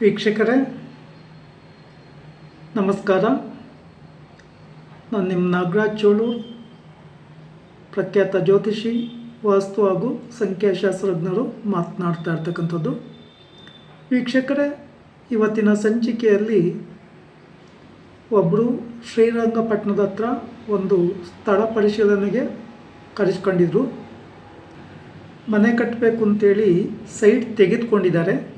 ವೀಕ್ಷಕರೇ, ನಮಸ್ಕಾರ. ನಾನು ನಿಮ್ಮ ನಾಗರಾಜ್ ಚೋಳು, ಪ್ರಖ್ಯಾತ ಜ್ಯೋತಿಷಿ, ವಾಸ್ತು ಹಾಗೂ ಸಂಖ್ಯಾಶಾಸ್ತ್ರಜ್ಞರು ಮಾತನಾಡ್ತಾ ಇರ್ತಕ್ಕಂಥದ್ದು. ವೀಕ್ಷಕರೇ, ಇವತ್ತಿನ ಸಂಚಿಕೆಯಲ್ಲಿ ಒಬ್ಬರು ಶ್ರೀರಂಗಪಟ್ಟಣದ ಹತ್ರ ಒಂದು ಸ್ಥಳ ಪರಿಶೀಲನೆಗೆ ಕರೆಸ್ಕೊಂಡಿದ್ರು. ಮನೆ ಕಟ್ಟಬೇಕು ಅಂತೇಳಿ ಸೈಟ್ ತೆಗೆದುಕೊಂಡಿದ್ದಾರೆ.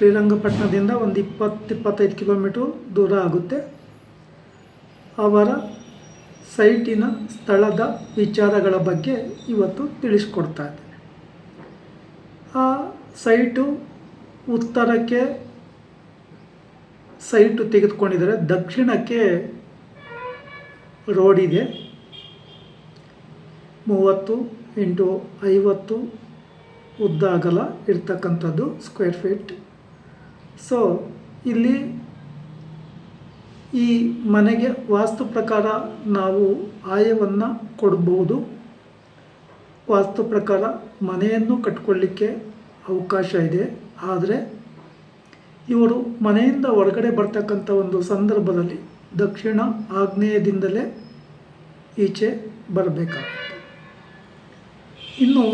ಶ್ರೀರಂಗಪಟ್ಟಣದಿಂದ ಒಂದು ಇಪ್ಪತ್ತು, ಇಪ್ಪತ್ತೈದು ಕಿಲೋಮೀಟ್ರ್ ದೂರ ಆಗುತ್ತೆ. ಅವರ ಸೈಟಿನ ಸ್ಥಳದ ವಿಚಾರಗಳ ಬಗ್ಗೆ ಇವತ್ತು ತಿಳಿಸ್ಕೊಡ್ತಾ ಇದ್ದೇನೆ. ಆ ಸೈಟು ಉತ್ತರಕ್ಕೆ ಸೈಟು ತೆಗೆದುಕೊಂಡಿದ್ದಾರೆ. ದಕ್ಷಿಣಕ್ಕೆ ರೋಡ್ ಇದೆ. ಮೂವತ್ತು ಇಂಟು ಐವತ್ತು ಉದ್ದ ಅಗಲ ಇರ್ತಕ್ಕಂಥದ್ದು ಸ್ಕ್ವೇರ್ ಫೀಟ್. ಸೊ ಇಲ್ಲಿ ಈ ಮನೆಗೆ ವಾಸ್ತು ಪ್ರಕಾರ ನಾವು ಆಯವನ್ನು ಕೊಡ್ಬೋದು. ವಾಸ್ತು ಪ್ರಕಾರ ಮನೆಯನ್ನು ಕಟ್ಕೊಳ್ಳಿಕ್ಕೆ ಅವಕಾಶ ಇದೆ. ಆದರೆ, ಇವರು ಮನೆಯಿಂದ ಹೊರಗಡೆ ಬರ್ತಕ್ಕಂಥ ಒಂದು ಸಂದರ್ಭದಲ್ಲಿ ದಕ್ಷಿಣ ಆಗ್ನೇಯದಿಂದಲೇ ಈಚೆ ಬರಬೇಕಾಗುತ್ತೆ. ಇನ್ನು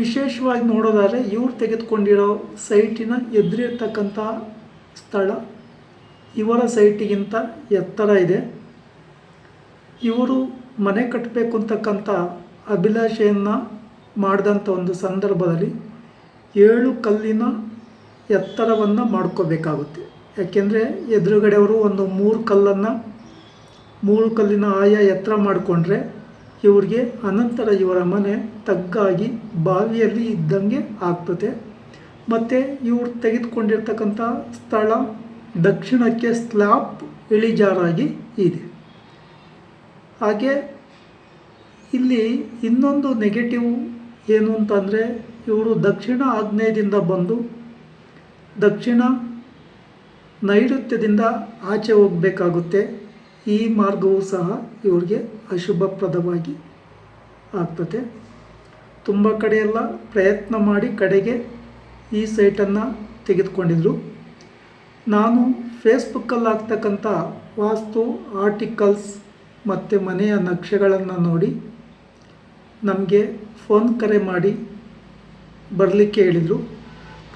ವಿಶೇಷವಾಗಿ ನೋಡೋದಾದರೆ ಇವರು ತೆಗೆದುಕೊಂಡಿರೋ ಸೈಟಿನ ಎದುರಿರ್ತಕ್ಕಂಥ ಸ್ಥಳ, ಇವರ ಸೈಟಿಗಿಂತ ಎತ್ತರ ಇದೆ. ಇವರು ಮನೆ ಕಟ್ಟಬೇಕು ಅಂತಕ್ಕಂಥ ಅಭಿಲಾಷೆಯನ್ನು ಮಾಡಿದಂಥ ಒಂದು ಸಂದರ್ಭದಲ್ಲಿ ಏಳು ಕಲ್ಲಿನ ಎತ್ತರವನ್ನು ಮಾಡ್ಕೋಬೇಕಾಗುತ್ತೆ. ಯಾಕೆಂದರೆ ಎದುರುಗಡೆಯವರು ಒಂದು ಮೂರು ಕಲ್ಲನ್ನು, ಮೂರು ಕಲ್ಲಿನ ಆಯಾ ಎತ್ತರ ಮಾಡಿಕೊಂಡ್ರೆ ಇವ್ರಿಗೆ ಅನಂತರ ಇವರ ಮನೆ ತಗ್ಗಾಗಿ ಬಾವಿಯಲ್ಲಿ ಇದ್ದಂಗೆ ಆಗ್ತದೆ. ಮತ್ತು ಇವರು ತೆಗೆದುಕೊಂಡಿರ್ತಕ್ಕಂಥ ಸ್ಥಳ ದಕ್ಷಿಣಕ್ಕೆ ಸ್ಲಾಪ್ ಇಳಿಜಾರಾಗಿ ಇದೆ. ಹಾಗೆ ಇಲ್ಲಿ ಇನ್ನೊಂದು ನೆಗೆಟಿವ್ ಏನು ಅಂತಂದರೆ ಇವರು ದಕ್ಷಿಣ ಆಗ್ನೇಯದಿಂದ ಬಂದು ದಕ್ಷಿಣ ನೈಋತ್ಯದಿಂದ ಆಚೆ ಹೋಗಬೇಕಾಗುತ್ತೆ. ಈ ಮಾರ್ಗವೂ ಸಹ ಇವರಿಗೆ ಅಶುಭಪ್ರದವಾಗಿ ಆಗ್ತದೆ ತುಂಬ ಕಡೆಯೆಲ್ಲ ಪ್ರಯತ್ನ ಮಾಡಿ ಕಡೆಗೆ ಈ ಸೈಟನ್ನು ತೆಗೆದುಕೊಂಡಿದ್ರು. ನಾನು ಫೇಸ್ಬುಕ್ಕಲ್ಲಿ ಆಗ್ತಕ್ಕಂಥ ವಾಸ್ತು ಆರ್ಟಿಕಲ್ಸ್ ಮತ್ತು ಮನೆಯ ನಕ್ಷೆಗಳನ್ನು ನೋಡಿ ನಮಗೆ ಫೋನ್ ಕರೆ ಮಾಡಿ ಬರಲಿಕ್ಕೆ ಹೇಳಿದರು.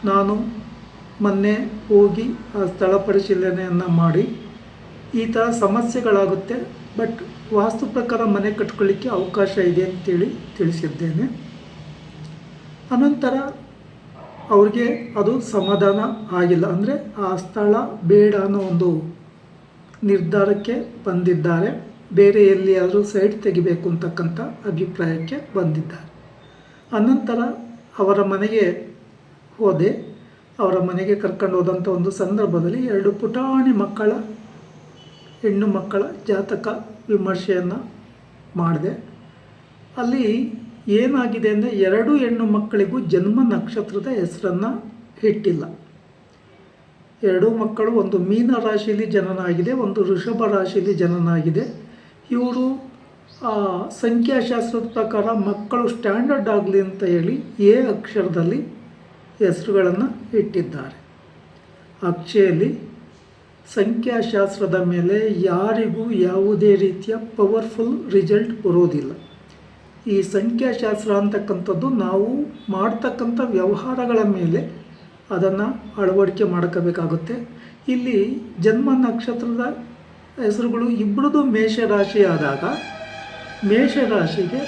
ನಾನು ಮೊನ್ನೆ ಹೋಗಿ ಆ ಸ್ಥಳ ಪರಿಶೀಲನೆಯನ್ನು ಮಾಡಿ ಈ ಥರ ಸಮಸ್ಯೆಗಳಾಗುತ್ತೆ ಬಟ್ ವಾಸ್ತು ಪ್ರಕಾರ ಮನೆ ಕಟ್ಕೊಳ್ಳಿಕ್ಕೆ ಅವಕಾಶ ಇದೆ ಅಂತೇಳಿ ತಿಳಿಸಿದ್ದೇನೆ. ಅನಂತರ ಅವ್ರಿಗೆ ಅದು ಸಮಾಧಾನ ಆಗಿಲ್ಲ ಅಂದರೆ ಆ ಸ್ಥಳ ಬೇಡ ಅನ್ನೋ ಒಂದು ನಿರ್ಧಾರಕ್ಕೆ ಬಂದಿದ್ದಾರೆ. ಬೇರೆ ಎಲ್ಲಿಯಾದರೂ ಸೈಡ್ ತೆಗಿಬೇಕು ಅಂತಕ್ಕಂಥ ಅಭಿಪ್ರಾಯಕ್ಕೆ ಬಂದಿದ್ದಾರೆ. ಅನಂತರ ಅವರ ಮನೆಗೆ ಹೋದೆ. ಅವರ ಮನೆಗೆ ಕರ್ಕೊಂಡು ಹೋದಂಥ ಒಂದು ಸಂದರ್ಭದಲ್ಲಿ ಎರಡು ಪುಟಾಣಿ ಮಕ್ಕಳ ಹೆಣ್ಣು ಮಕ್ಕಳ ಜಾತಕ ವಿಮರ್ಶೆಯನ್ನು ಮಾಡಿದೆ. ಅಲ್ಲಿ ಏನಾಗಿದೆ ಅಂದರೆ ಎರಡು ಹೆಣ್ಣು ಮಕ್ಕಳಿಗೂ ಜನ್ಮ ನಕ್ಷತ್ರದ ಹೆಸರನ್ನು ಇಟ್ಟಿಲ್ಲ. ಎರಡೂ ಮಕ್ಕಳು ಒಂದು ಮೀನ ರಾಶಿಯಲ್ಲಿ ಜನನಾಗಿದೆ, ಒಂದು ಋಷಭ ರಾಶಿಯಲ್ಲಿ ಜನನಾಗಿದೆ. ಇವರು ಸಂಖ್ಯಾಶಾಸ್ತ್ರದ ಪ್ರಕಾರ ಮಕ್ಕಳು ಸ್ಟ್ಯಾಂಡರ್ಡ್ ಆಗಲಿ ಅಂತ ಹೇಳಿ ಎ ಅಕ್ಷರದಲ್ಲಿ ಹೆಸರುಗಳನ್ನು ಇಟ್ಟಿದ್ದಾರೆ. ಅಕ್ಷೆಯಲ್ಲಿ ಸಂಖ್ಯಾಶಾಸ್ತ್ರದ ಮೇಲೆ ಯಾರಿಗೂ ಯಾವುದೇ ರೀತಿಯ ಪವರ್ಫುಲ್ ರಿಸಲ್ಟ್ ಬರೋದಿಲ್ಲ. ಈ ಸಂಖ್ಯಾಶಾಸ್ತ್ರ ಅಂತಕ್ಕಂಥದ್ದು ನಾವು ಮಾಡ್ತಕ್ಕಂಥ ವ್ಯವಹಾರಗಳ ಮೇಲೆ ಅದನ್ನು ಅಳವಡಿಕೆ ಮಾಡ್ಕೋಬೇಕಾಗುತ್ತೆ. ಇಲ್ಲಿ ಜನ್ಮ ನಕ್ಷತ್ರದ ಹೆಸರುಗಳು ಇಬ್ಬರದು ಮೇಷರಾಶಿ ಆದಾಗ ಮೇಷರಾಶಿಗೆ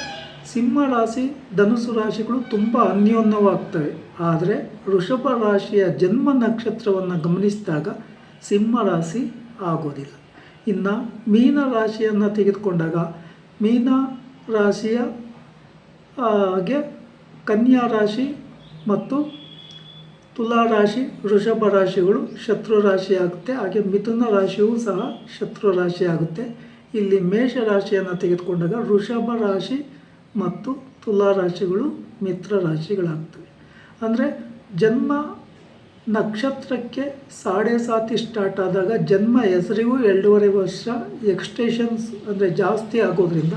ಸಿಂಹ ರಾಶಿ ಧನುಸು ರಾಶಿಗಳು ತುಂಬ ಅನ್ಯೋನ್ಯವಾಗ್ತವೆ. ಆದರೆ ವೃಷಭ ರಾಶಿಯ ಜನ್ಮ ನಕ್ಷತ್ರವನ್ನು ಗಮನಿಸಿದಾಗ ಸಿಂಹ ರಾಶಿ ಆಗೋದಿಲ್ಲ. ಇನ್ನು ಮೀನ ರಾಶಿಯನ್ನು ತೆಗೆದುಕೊಂಡಾಗ ಮೀನ ರಾಶಿಯ ಹಾಗೆ ಕನ್ಯಾ ರಾಶಿ ಮತ್ತು ತುಲಾ ರಾಶಿ, ವೃಷಭ ರಾಶಿಗಳು ಶತ್ರು ರಾಶಿ ಆಗುತ್ತೆ. ಹಾಗೆ ಮಿಥುನ ರಾಶಿಯೂ ಸಹ ಶತ್ರು ರಾಶಿ ಆಗುತ್ತೆ. ಇಲ್ಲಿ ಮೇಷ ರಾಶಿಯನ್ನು ತೆಗೆದುಕೊಂಡಾಗ ವೃಷಭ ರಾಶಿ ಮತ್ತು ತುಲಾ ರಾಶಿಗಳು ಮಿತ್ರ ರಾಶಿಗಳಾಗ್ತವೆ. ಅಂದರೆ ಜನ್ಮ ನಕ್ಷತ್ರಕ್ಕೆ ಸಾಡೆ ಸಾತಿ ಸ್ಟಾರ್ಟ್ ಆದಾಗ ಜನ್ಮ ಹೆಸರಿಗೂ ಎರಡೂವರೆ ವರ್ಷ ಎಕ್ಸ್ಟೇಷನ್ಸ್ ಅಂದರೆ ಜಾಸ್ತಿ ಆಗೋದ್ರಿಂದ.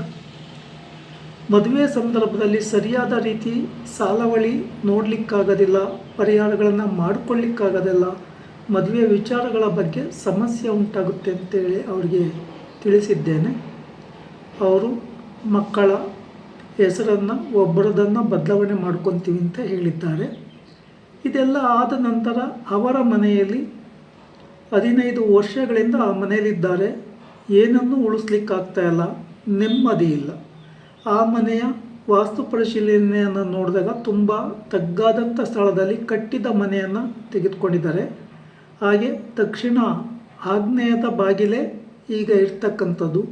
ಮದುವೆ ಸಂದರ್ಭದಲ್ಲಿ ಸರಿಯಾದ ರೀತಿ ಸಾಲವಳಿ ನೋಡಲಿಕ್ಕಾಗೋದಿಲ್ಲ, ಪರಿಹಾರಗಳನ್ನು ಮಾಡಿಕೊಳ್ಳಿಕ್ಕಾಗೋದಿಲ್ಲ, ಮದುವೆ ವಿಚಾರಗಳ ಬಗ್ಗೆ ಸಮಸ್ಯೆ ಉಂಟಾಗುತ್ತೆ ಅಂತೇಳಿ ಅವರಿಗೆ ತಿಳಿಸಿದ್ದೇನೆ. ಅವರು, ಮಕ್ಕಳ ಹೆಸರನ್ನು ಒಬ್ಬರದನ್ನು ಬದಲಾವಣೆ ಮಾಡ್ಕೊತೀವಿ ಅಂತ ಹೇಳಿದ್ದಾರೆ. ಇದೆಲ್ಲ ಆದ ನಂತರ ಅವರ ಮನೆಯಲ್ಲಿ ಹದಿನೈದು ವರ್ಷಗಳಿಂದ ಆ ಮನೆಯಲ್ಲಿದ್ದಾರೆ. ಏನನ್ನೂ ಉಳಿಸ್ಲಿಕ್ಕಾಗ್ತಾ ಇಲ್ಲ. ನೆಮ್ಮದಿ ಇಲ್ಲ. ಆ ಮನೆಯ ವಾಸ್ತು ಪರಿಶೀಲನೆಯನ್ನು ನೋಡಿದಾಗ ತುಂಬ ತಗ್ಗಾದಂಥ ಸ್ಥಳದಲ್ಲಿ ಕಟ್ಟಿದ ಮನೆಯನ್ನು ತೆಗೆದುಕೊಂಡಿದ್ದಾರೆ. ಹಾಗೆ ದಕ್ಷಿಣ ಆಗ್ನೇಯದ ಬಾಗಿಲೇ ಈಗ ಇರ್ತಕ್ಕಂಥದ್ದು.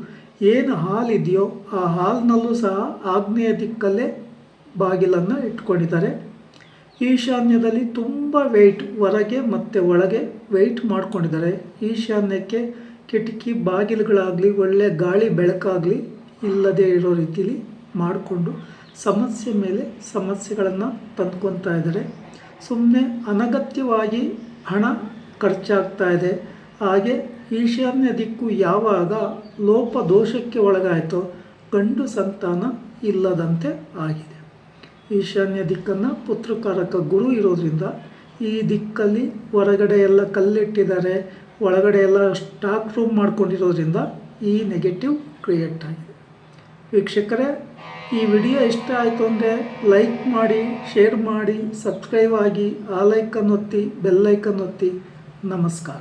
ಏನು ಹಾಲಿದೆಯೋ ಆ ಹಾಲ್ನಲ್ಲೂ ಸಹ ಆಗ್ನೇಯ ದಿಕ್ಕಲ್ಲೇ ಬಾಗಿಲನ್ನು ಇಟ್ಕೊಂಡಿದ್ದಾರೆ. ಈಶಾನ್ಯದಲ್ಲಿ ತುಂಬ ವೆಯ್ಟ್ ಹೊರಗೆ ಮತ್ತು ಒಳಗೆ ವೆಯ್ಟ್ ಮಾಡ್ಕೊಂಡಿದ್ದಾರೆ. ಈಶಾನ್ಯಕ್ಕೆ ಕಿಟಕಿ ಬಾಗಿಲುಗಳಾಗಲಿ, ಒಳ್ಳೆ ಗಾಳಿ ಬೆಳಕಾಗಲಿ ಇಲ್ಲದೇ ಇರೋ ರೀತಿಲಿ ಮಾಡಿಕೊಂಡು ಸಮಸ್ಯೆ ಮೇಲೆ ಸಮಸ್ಯೆಗಳನ್ನು ತಂದ್ಕೊತಾ ಇದ್ದಾರೆ. ಸುಮ್ಮನೆ ಅನಗತ್ಯವಾಗಿ ಹಣ ಖರ್ಚಾಗ್ತಾ ಇದೆ. ಹಾಗೆ ಈಶಾನ್ಯ ದಿಕ್ಕು ಯಾವಾಗ ಲೋಪದೋಷಕ್ಕೆ ಒಳಗಾಯಿತೋ ಗಂಡು ಸಂತಾನ ಇಲ್ಲದಂತೆ ಆಗಿದೆ. ಈಶಾನ್ಯ ದಿಕ್ಕನ್ನು ಪುತ್ರಕಾರಕ ಗುರು ಇರೋದ್ರಿಂದ ಈ ದಿಕ್ಕಲ್ಲಿ ಹೊರಗಡೆ ಎಲ್ಲ ಕಲ್ಲಿಟ್ಟಿದ್ದಾರೆ, ಒಳಗಡೆ ಎಲ್ಲ ಸ್ಟಾಕ್ ರೂಮ್ ಮಾಡ್ಕೊಂಡಿರೋದ್ರಿಂದ ಈ ನೆಗೆಟಿವ್ ಕ್ರಿಯೇಟ್ ಆಗಿದೆ. ವೀಕ್ಷಕರೇ, ಈ ವಿಡಿಯೋ ಇಷ್ಟ ಆಯಿತು ಅಂದರೆ ಲೈಕ್ ಮಾಡಿ ಶೇರ್ ಮಾಡಿ ಸಬ್ಸ್ಕ್ರೈಬ್ ಆಗಿ, ಆ ಲೈಕನ್ನು ಒತ್ತಿ ಬೆಲ್ಲೈಕನ್ ಒತ್ತಿ ನಮಸ್ಕಾರ.